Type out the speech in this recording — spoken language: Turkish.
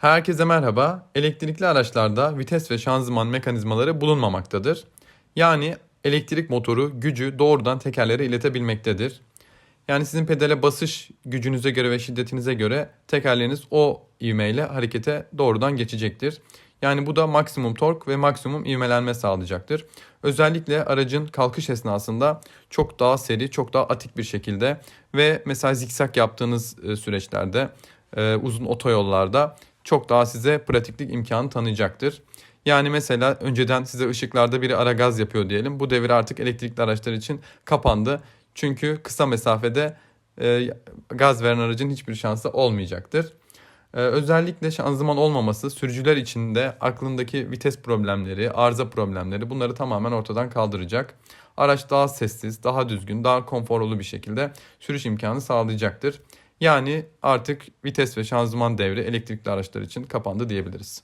Herkese merhaba. Elektrikli araçlarda vites ve şanzıman mekanizmaları bulunmamaktadır. Yani elektrik motoru gücü doğrudan tekerlere iletebilmektedir. Yani sizin pedale basış gücünüze göre ve şiddetinize göre tekerleriniz o ivmeyle harekete doğrudan geçecektir. Yani bu da maksimum tork ve maksimum ivmelenme sağlayacaktır. Özellikle aracın kalkış esnasında çok daha seri, çok daha atik bir şekilde ve mesela zikzak yaptığınız e, süreçlerde, e, uzun otoyollarda çok daha size pratiklik imkanı tanıyacaktır. Yani mesela önceden size ışıklarda biri ara gaz yapıyor diyelim. Bu devir artık elektrikli araçlar için kapandı. Çünkü kısa mesafede e, gaz veren aracın hiçbir şansı olmayacaktır. Ee, özellikle şanzıman olmaması sürücüler için de aklındaki vites problemleri, arıza problemleri bunları tamamen ortadan kaldıracak. Araç daha sessiz, daha düzgün, daha konforlu bir şekilde sürüş imkanı sağlayacaktır. Yani artık vites ve şanzıman devri elektrikli araçlar için kapandı diyebiliriz.